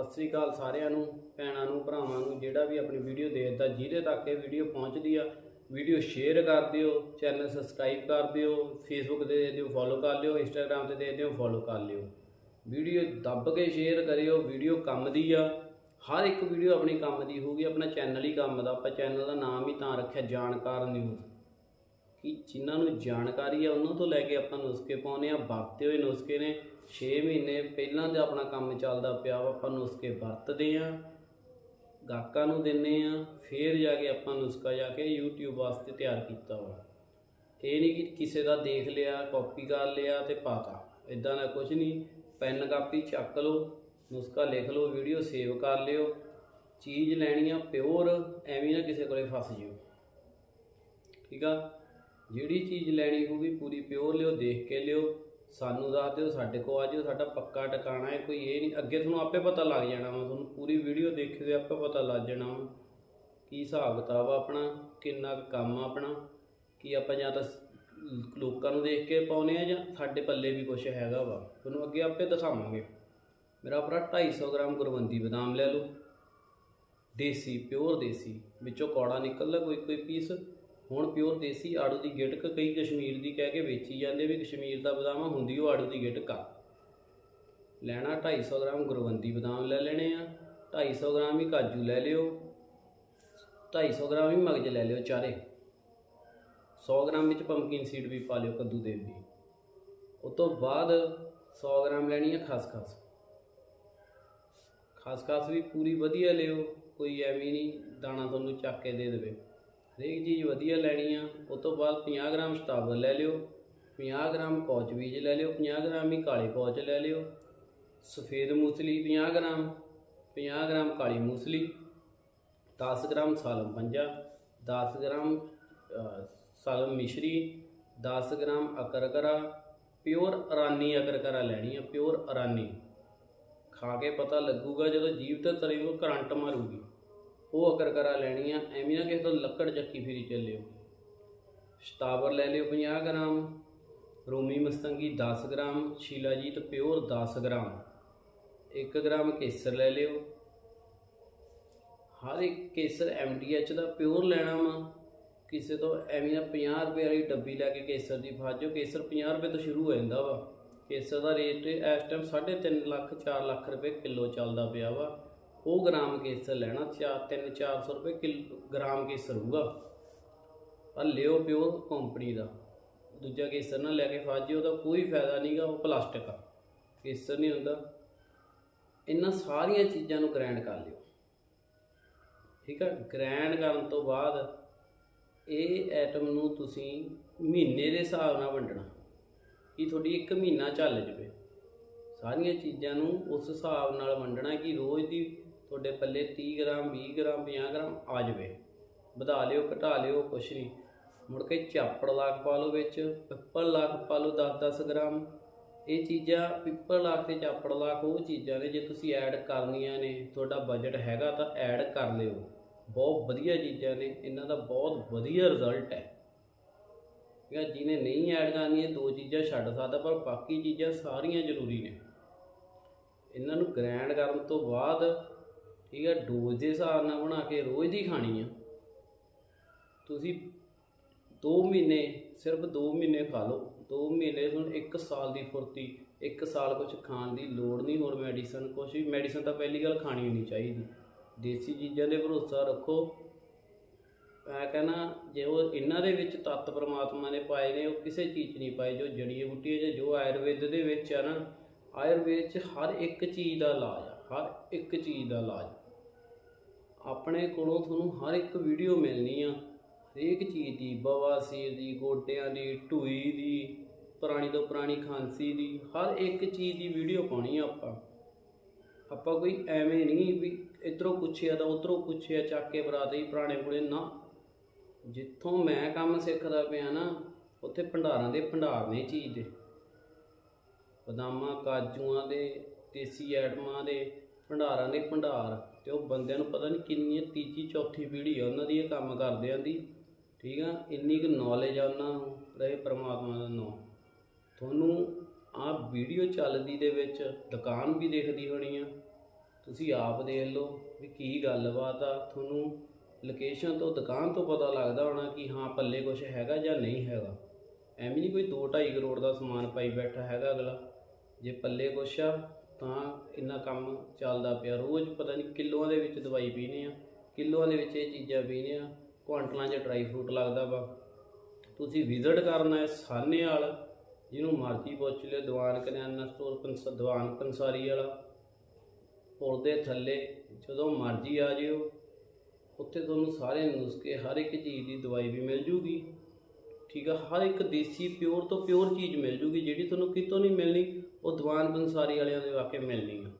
ਸਤਿ ਸ੍ਰੀ ਅਕਾਲ ਸਾਰਿਆਂ ਨੂੰ, ਭੈਣਾਂ ਨੂੰ, ਭਰਾਵਾਂ ਨੂੰ, ਜਿਹੜਾ ਵੀ ਆਪਣੀ ਵੀਡੀਓ ਦੇਖਦਾ, ਜਿਹਦੇ ਤੱਕ ਇਹ ਵੀਡੀਓ ਪਹੁੰਚਦੀ ਆ, ਵੀਡੀਓ ਸ਼ੇਅਰ ਕਰ ਦਿਓ ਚੈਨਲ ਸਬਸਕ੍ਰਾਈਬ ਕਰ ਦਿਓ ਫੇਸਬੁੱਕ ਤੇ ਦੇ ਦਿਓ ਫੋਲੋ ਕਰ ਲਿਓ ਇੰਸਟਾਗ੍ਰam ਤੇ ਦੇ ਦਿਓ ਫੋਲੋ ਕਰ ਲਿਓ। ਵੀਡੀਓ ਦੱਬ ਕੇ ਸ਼ੇਅਰ ਕਰਿਓ, ਵੀਡੀਓ ਕੰਮ ਦੀ ਆ। ਹਰ ਇੱਕ ਵੀਡੀਓ ਆਪਣੇ ਕੰਮ ਦੀ ਹੋਊਗੀ, ਆਪਣਾ ਚੈਨਲ ਹੀ ਕੰਮ ਦਾ। ਆਪਾਂ ਚੈਨਲ ਦਾ ਨਾਮ ਹੀ ਤਾਂ ਰੱਖਿਆ, ਜਾਣਕਾਰ ਨਿਊਜ਼ ਕਿ ਜਿਨ੍ਹਾਂ ਨੂੰ ਜਾਣਕਾਰੀ ਆ, ਉਹਨਾਂ ਤੋਂ ਲੈ ਕੇ ਆਪਾਂ ਨੁਸਖੇ ਪਾਉਨੇ ਆ ਵਰਤੇ ਹੋਏ ਨੁਸਖੇ ਨੇ। 6 ਮਹੀਨੇ ਪਹਿਲਾਂ ਤੇ ਆਪਣਾ ਕੰਮ ਚੱਲਦਾ ਪਿਆ ਵਾ, ਆਪਾਂ ਨੁਸਖੇ ਵਰਤਦੇ ਆ ਗਾਹਕਾਂ ਨੂੰ ਦਿੰਨੇ ਆ ਫੇਰ ਜਾ ਕੇ ਆਪਾਂ ਨੁਸਖਾ ਜਾ ਕੇ YouTube ਵਾਸਤੇ ਤਿਆਰ ਕੀਤਾ ਵਾ। ਇਹ ਨਹੀਂ ਕਿ ਕਿਸੇ ਦਾ ਦੇਖ ਲਿਆ ਕਾਪੀ ਕਰ ਲਿਆ ਤੇ ਪਾਤਾ। ਇਦਾਂ ਦਾ ਕੁਝ ਨਹੀਂ। ਪੈਨ ਕਾਪੀ ਚੱਕ ਲਓ, ਨੁਸਖਾ ਲਿਖ ਲਓ ਵੀਡੀਓ ਸੇਵ ਕਰ ਲਿਓ। ਚੀਜ਼ ਲੈਣੀ ਆ ਪਿਓਰ ਐਵੇਂ ਨਾ ਕਿਸੇ ਕੋਲੇ ਫਸ ਜਿਓ। ਠੀਕ ਆ? ਜਿਹੜੀ ਚੀਜ਼ ਲੈਣੀ ਹੋਊਗੀ ਪੂਰੀ ਪਿਓਰ ਲਿਓ, ਦੇਖ ਕੇ ਲਿਓ। ਸਾਨੂੰ ਦੱਸ ਦਿਓ, ਸਾਡੇ ਕੋਲ ਆ ਜਿਓ, ਸਾਡਾ ਪੱਕਾ ਟਿਕਾਣਾ ਹੈ, ਕੋਈ ਇਹ ਨਹੀਂ। ਅੱਗੇ ਤੁਹਾਨੂੰ ਆਪੇ ਪਤਾ ਲੱਗ ਜਾਣਾ ਵਾ, ਤੁਹਾਨੂੰ ਪੂਰੀ ਵੀਡੀਓ ਦੇਖੇ ਤੇ ਆਪੇ ਪਤਾ ਲੱਗ ਜਾਣਾ ਵਾ ਕੀ ਹਿਸਾਬ ਕਿਤਾਬ ਆ ਆਪਣਾ, ਕਿੰਨਾ ਕੁ ਕੰਮ ਆ ਆਪਣਾ, ਕੀ ਆਪਾਂ ਜਾਂ ਤਾਂ ਲੋਕਾਂ ਨੂੰ ਦੇਖ ਕੇ ਪਾਉਨੇ ਆ ਜਾਂ ਸਾਡੇ ਪੱਲੇ ਵੀ ਕੁਝ ਹੈਗਾ ਵਾ। ਤੁਹਾਨੂੰ ਅੱਗੇ ਆਪੇ ਦਿਖਾਵਾਂਗੇ। ਮੇਰਾ ਭਰਾ 250 ਗ੍ਰਾਮ ਗੁਰਵੰਦੀ ਬਦਾਮ ਲੈ ਲਓ। ਦੇਸੀ ਪਿਓਰ ਦੇਸੀ, ਵਿੱਚੋਂ ਕੌੜਾ ਨਿਕਲਦਾ, ਕੋਈ ਕੋਈ ਪੀਸ ਹੁਣ ਪਿਓਰ ਦੇਸੀ ਆੜੂ ਦੀ ਗਿਟਕ ਕਈ ਕਸ਼ਮੀਰ ਦੀ ਕਹਿ ਕੇ ਵੇਚੀ ਜਾਂਦੇ ਵੀ ਕਸ਼ਮੀਰ ਦਾ ਬਦਾਮ ਹੁੰਦੀ ਉਹ ਆੜੂ ਦੀ ਗਿਟਕ ਆ। ਲੈਣਾ 250 ਗ੍ਰਾਮ ਗੁਰਵੰਦੀ ਬਦਾਮ ਲੈ ਲੈਣੇ ਆ 250 ਗ੍ਰਾਮ ਹੀ ਕਾਜੂ ਲੈ ਲਿਓ 250 ਗ੍ਰਾਮ ਹੀ ਮਗਜ ਲੈ ਲਿਓ ਚਾਰੇ। 100 ਗ੍ਰਾਮ ਵਿੱਚ ਪੰਪਕਿਨ ਸੀਡ ਵੀ ਪਾ ਲਿਓ ਕੱਦੂ ਦੇ ਵੀ। ਉਸ ਤੋਂ ਬਾਅਦ 100 ਗ੍ਰਾਮ ਲੈਣੀ ਹੈ ਖਸਖਸ। ਖਸਖਸ ਵੀ ਪੂਰੀ ਵਧੀਆ ਲਿਓ, ਕੋਈ ਐਵੇਂ ਨਹੀਂ, ਦਾਣਾ ਤੁਹਾਨੂੰ ਚੱਕ ਕੇ ਦੇ ਦੇਵੇ। ਹਰੇਕ ਚੀਜ਼ ਵਧੀਆ ਲੈਣੀ ਆ। ਉਸ ਤੋਂ ਬਾਅਦ 50 ਗ੍ਰਾਮ ਸ਼ਤਾਵਰ ਲੈ ਲਿਓ। 50 ਗ੍ਰਾਮ ਕੌਚ ਬੀਜ ਲੈ ਲਿਓ। 50 ਗ੍ਰਾਮ ਹੀ ਕਾਲੇ ਕੌਚ ਲੈ ਲਿਓ। ਸਫੇਦ ਮੂਸਲੀ 50 ਗ੍ਰਾਮ 50 ਗ੍ਰਾਮ ਕਾਲੀ ਮੂਸਲੀ 10 ਗ੍ਰਾਮ ਸਾਲਮ ਪੰਜਾ 10 ਗ੍ਰਾਮ ਸਾਲਮ ਮਿਸ਼ਰੀ 10 ਗ੍ਰਾਮ ਅਕਰਕਰਾ, ਪਿਓਰ ਅਰਾਨੀ ਅਕਰਕਰਾ ਲੈਣੀ ਆ, ਪਿਓਰ ਅਰਾਨੀ। ਖਾ ਕੇ ਪਤਾ ਲੱਗੂਗਾ ਜਦੋਂ ਜੀਭ ਤੇ ਤਰੀ ਉਹ ਕਰੰਟ ਮਾਰੂਗੀ। ਉਹ ਅਕਰਕਰਾ ਲੈਣੀ ਆ ਐਵੇਂ ਨਾ ਕਿਸੇ ਤੋਂ ਲੱਕੜ ਚੱਕੀ ਫਿਰੀ ਚੱਲਿਓ ਸ਼ਤਾਵਰ ਲੈ ਲਿਓ 50 ਗ੍ਰਾਮ, ਰੋਮੀ ਮਸਤੰਗੀ 10 ਗ੍ਰਾਮ, ਸ਼ੀਲਾਜੀਤ ਪਿਓਰ 10 ਗ੍ਰਾਮ। 1 ਗ੍ਰਾਮ ਕੇਸਰ ਲੈ ਲਿਓ। ਹਰ ਇੱਕ ਕੇਸਰ ਐਮਡੀਐਚ ਦਾ ਪਿਓਰ ਲੈਣਾ ਵਾ। ਕਿਸੇ ਤੋਂ ਐਵੇਂ ਨਾ 50 ਰੁਪਏ ਵਾਲੀ ਡੱਬੀ ਲੈ ਕੇ ਕੇਸਰ ਦੀ ਫਾਜੋ ਕੇਸਰ 50 ਰੁਪਏ ਤੋਂ ਸ਼ੁਰੂ ਹੋ ਜਾਂਦਾ ਵਾ। ਕੇਸਰ ਦਾ ਰੇਟ ਇਸ ਟਾਈਮ 3.5 ਲੱਖ 4 ਲੱਖ ਰੁਪਏ ਕਿਲੋ ਚੱਲਦਾ ਪਿਆ ਵਾ। ਉਹ ਗ੍ਰਾਮ ਕੇਸਰ ਲੈਣਾ 4 3 400 ਰੁਪਏ ਕਿਲੋ, ਗ੍ਰਾਮ ਕੇਸਰ ਹੋਊਗਾ। ਪਰ ਲਿਓ ਪਿਓਰ ਕੰਪਨੀ ਦਾ। ਦੂਜਾ ਕੇਸਰ ਨਾ ਲੈ ਕੇ ਫਾਜ਼ੀ ਉਹਦਾ ਕੋਈ ਫਾਇਦਾ ਨਹੀਂਗਾ ਉਹ ਪਲਾਸਟਿਕ ਆ। ਕੇਸਰ ਨਹੀਂ ਹੁੰਦਾ। ਇਹਨਾਂ ਸਾਰੀਆਂ ਚੀਜ਼ਾਂ ਨੂੰ ਗ੍ਰੈਂਡ ਕਰ ਲਿਓ। ਠੀਕ ਹੈ ਗ੍ਰੈਂਡ ਕਰਨ ਤੋਂ ਬਾਅਦ ਇਹ ਐਟਮ ਨੂੰ ਤੁਸੀਂ ਮਹੀਨੇ ਦੇ ਹਿਸਾਬ ਨਾਲ ਵੰਡਣਾ। ਕਿ ਤੁਹਾਡੀ ਇੱਕ ਮਹੀਨਾ ਚੱਲ ਜਵੇ। ਸਾਰੀਆਂ ਚੀਜ਼ਾਂ ਨੂੰ ਉਸ ਹਿਸਾਬ ਨਾਲ ਵੰਡਣਾ ਕਿ ਰੋਜ਼ ਦੀ ਤੁਹਾਡੇ ਪੱਲੇ 30 ਗ੍ਰਾਮ 20 ਗ੍ਰਾਮ 50 ਗ੍ਰਾਮ ਆ ਜਾਵੇ। ਵਧਾ ਲਿਓ, ਘਟਾ ਲਿਓ, ਕੁਛ ਨਹੀਂ। ਮੁੜ ਕੇ ਚਾਪੜ ਲਾਖ ਪਾ ਲਓ ਵਿੱਚ, ਪਿੱਪਲ ਲਾਖ ਪਾ ਲਓ 10-10 ਗ੍ਰਾਮ। ਇਹ ਚੀਜ਼ਾਂ, ਪਿੱਪਲ ਲਾਖ ਤੇ ਚਾਪੜ ਲਾਖ ਉਹ ਚੀਜ਼ਾਂ ਨੇ ਜੇ ਤੁਸੀਂ ਐਡ ਕਰਨੀਆਂ ਨੇ, ਤੁਹਾਡਾ ਬਜਟ ਹੈਗਾ ਤਾਂ ਐਡ ਕਰ ਲਿਓ। ਬਹੁਤ ਵਧੀਆ ਚੀਜ਼ਾਂ ਨੇ, ਇਹਨਾਂ ਦਾ ਬਹੁਤ ਵਧੀਆ ਰਿਜ਼ਲਟ ਹੈ। ਠੀਕ ਹੈ ਜਿਹਨੇ ਨਹੀਂ ਐਡ ਕਰਨੀ ਇਹ ਦੋ ਚੀਜ਼ਾਂ ਛੱਡ ਸਕਦਾ, ਪਰ ਬਾਕੀ ਚੀਜ਼ਾਂ ਸਾਰੀਆਂ ਜ਼ਰੂਰੀ ਨੇ। ਇਹਨਾਂ ਨੂੰ ਗ੍ਰੈਂਡ ਕਰਨ ਤੋਂ ਬਾਅਦ ਠੀਕ ਹੈ, ਡੋਜ਼ ਦੇ ਹਿਸਾਬ ਨਾਲ ਬਣਾ ਕੇ ਰੋਜ਼ ਦੀ ਖਾਣੀ ਆ। ਤੁਸੀਂ 2 ਮਹੀਨੇ ਸਿਰਫ 2 ਮਹੀਨੇ ਖਾ ਲਓ। 2 ਮਹੀਨੇ ਹੁਣ 1 ਸਾਲ ਦੀ ਫੁਰਤੀ 1 ਸਾਲ ਕੁਝ ਖਾਣ ਦੀ ਲੋੜ ਨਹੀਂ, ਹੋਰ ਮੈਡੀਸਨ ਕੁਛ ਵੀ। ਮੈਡੀਸਨ ਤਾਂ ਪਹਿਲੀ ਗੱਲ ਖਾਣੀ ਨਹੀਂ ਚਾਹੀਦੀ। ਦੇਸੀ ਚੀਜ਼ਾਂ ਦੇ ਭਰੋਸਾ ਰੱਖੋ। ਮੈਂ ਕਹਿੰਦਾ, ਜੇ ਉਹ ਇਹਨਾਂ ਦੇ ਵਿੱਚ ਤੱਤ ਪਰਮਾਤਮਾ ਨੇ ਪਾਏ ਨੇ, ਉਹ ਕਿਸੇ ਚੀਜ਼ 'ਚ ਨਹੀਂ ਪਾਏ। ਜੋ ਜੜੀ ਬੂਟੀਆਂ 'ਚ ਜੋ ਆਯੁਰਵੇਦ ਦੇ ਵਿੱਚ ਆ ਨਾ, ਆਯੁਰਵੇਦ 'ਚ ਹਰ ਇੱਕ ਚੀਜ਼ ਦਾ ਇਲਾਜ ਆ, ਹਰ ਇੱਕ ਚੀਜ਼ ਦਾ ਇਲਾਜ। ਆਪਣੇ ਕੋਲੋਂ ਤੁਹਾਨੂੰ ਹਰ ਇੱਕ ਵੀਡੀਓ ਮਿਲਣੀ ਆ। ਹਰੇਕ ਚੀਜ਼ ਦੀ ਬਵਾਸੀਰ ਦੀ, ਗੋਡਿਆਂ ਦੀ, ਢੂਈ ਦੀ, ਪੁਰਾਣੀ ਤੋਂ ਪੁਰਾਣੀ ਖਾਂਸੀ ਦੀ, ਹਰ ਇੱਕ ਚੀਜ਼ ਦੀ ਵੀਡੀਓ ਪਾਉਣੀ ਆ ਆਪਾਂ। ਆਪਾਂ ਕੋਈ ਐਵੇਂ ਨਹੀਂ ਵੀ ਇਧਰੋਂ ਪੁੱਛਿਆ ਤਾਂ ਉਧਰੋਂ ਪੁੱਛਿਆ, ਚੱਕ ਕੇ ਬਰਾਦੇ ਪੁਰਾਣੇ ਕੋਲੇ। ਨਾ, ਜਿੱਥੋਂ ਮੈਂ ਕੰਮ ਸਿੱਖਦਾ ਪਿਆ ਨਾ, ਉੱਥੇ ਭੰਡਾਰਾਂ ਦੇ ਭੰਡਾਰ ਨੇ ਚੀਜ਼ ਦੇ। ਬਦਾਮਾਂ, ਕਾਜੂਆਂ ਦੇ, ਦੇਸੀ ਆਈਟਮਾਂ ਦੇ, ਭੰਡਾਰਾਂ ਦੇ ਭੰਡਾਰ। ਤੇ ਉਹ ਬੰਦਿਆਂ ਨੂੰ ਪਤਾ ਨਹੀਂ ਕਿੰਨੀ ਤੀਜੀ, ਚੌਥੀ ਪੀੜ੍ਹੀ ਆ, ਉਹਨਾਂ ਦੀ ਇਹ ਕੰਮ ਕਰਦਿਆਂ ਦੀ। ਠੀਕ ਆ? ਇੰਨੀ ਕੁ ਨੌਲੇਜ ਆ ਉਹਨਾਂ ਨੂੰ, ਰਹੇ ਪ੍ਰਮਾਤਮਾ ਦਾ ਨਾਮ। ਤੁਹਾਨੂੰ ਆਹ ਵੀਡੀਓ ਚੱਲਦੀ ਦੇ ਵਿੱਚ ਦੁਕਾਨ ਵੀ ਦੇਖਦੀ ਹੋਣੀ ਆ। ਤੁਸੀਂ ਆਪ ਦੇਖ ਲਓ ਵੀ ਕੀ ਗੱਲਬਾਤ ਆ। ਤੁਹਾਨੂੰ ਲੋਕੇਸ਼ਨ ਤੋਂ, ਦੁਕਾਨ ਤੋਂ ਪਤਾ ਲੱਗਦਾ ਹੋਣਾ ਕਿ ਹਾਂ, ਪੱਲੇ ਕੁਝ ਹੈਗਾ ਜਾਂ ਨਹੀਂ ਹੈਗਾ। ਐਵੇਂ ਨਹੀਂ ਕੋਈ 2.5 ਕਰੋੜ ਦਾ ਸਮਾਨ ਪਾਈ ਬੈਠਾ ਹੈਗਾ ਅਗਲਾ। ਜੇ ਪੱਲੇ ਕੁਛ ਆ ਤਾਂ ਇੰਨਾ ਕੰਮ ਚੱਲਦਾ ਪਿਆ। ਰੋਜ਼ ਪਤਾ ਨਹੀਂ ਕਿਲੋਆਂ ਦੇ ਵਿੱਚ ਦਵਾਈ ਪੀਨੇ ਆ, ਕਿਲੋਆਂ ਦੇ ਵਿੱਚ ਇਹ ਚੀਜ਼ਾਂ ਪੀਨੇ ਆ, ਕੁਆਂਟਲਾਂ 'ਚ ਡਰਾਈ ਫਰੂਟ ਲੱਗਦਾ ਵਾ। ਤੁਸੀਂ ਵਿਜ਼ਿਟ ਕਰਨਾ ਹੈ ਸਾਹਨੇਵਾਲ ਜਿਹਨੂੰ ਮਰਜ਼ੀ ਪੁੱਛ ਲਿਓ, ਦੀਵਾਨ ਕਰਿਆਨਾ ਸਟੋਰ, ਪੰਸ, ਦੀਵਾਨ ਪੰਸਾਰੀ ਵਾਲਾ। ਪੁਲ ਦੇ ਥੱਲੇ, ਜਦੋਂ ਮਰਜ਼ੀ ਆ ਜਿਓ, ਉੱਥੇ ਤੁਹਾਨੂੰ ਸਾਰੇ ਨੁਸਖੇ, ਹਰ ਇੱਕ ਚੀਜ਼ ਦੀ ਦਵਾਈ ਵੀ ਮਿਲ ਜੂਗੀ। ਠੀਕ ਆ, ਹਰ ਇੱਕ ਦੇਸੀ ਪਿਓਰ ਤੋਂ ਪਿਓਰ ਚੀਜ਼ ਮਿਲ ਜੂਗੀ, ਜਿਹੜੀ ਤੁਹਾਨੂੰ ਕਿਤੋਂ ਨਹੀਂ ਮਿਲਣੀ, ਉਹ ਦੀਵਾਨ ਪੰਸਾਰੀ ਵਾਲਿਆਂ ਦੇ ਆ ਕੇ ਮਿਲਣੀ ਆ।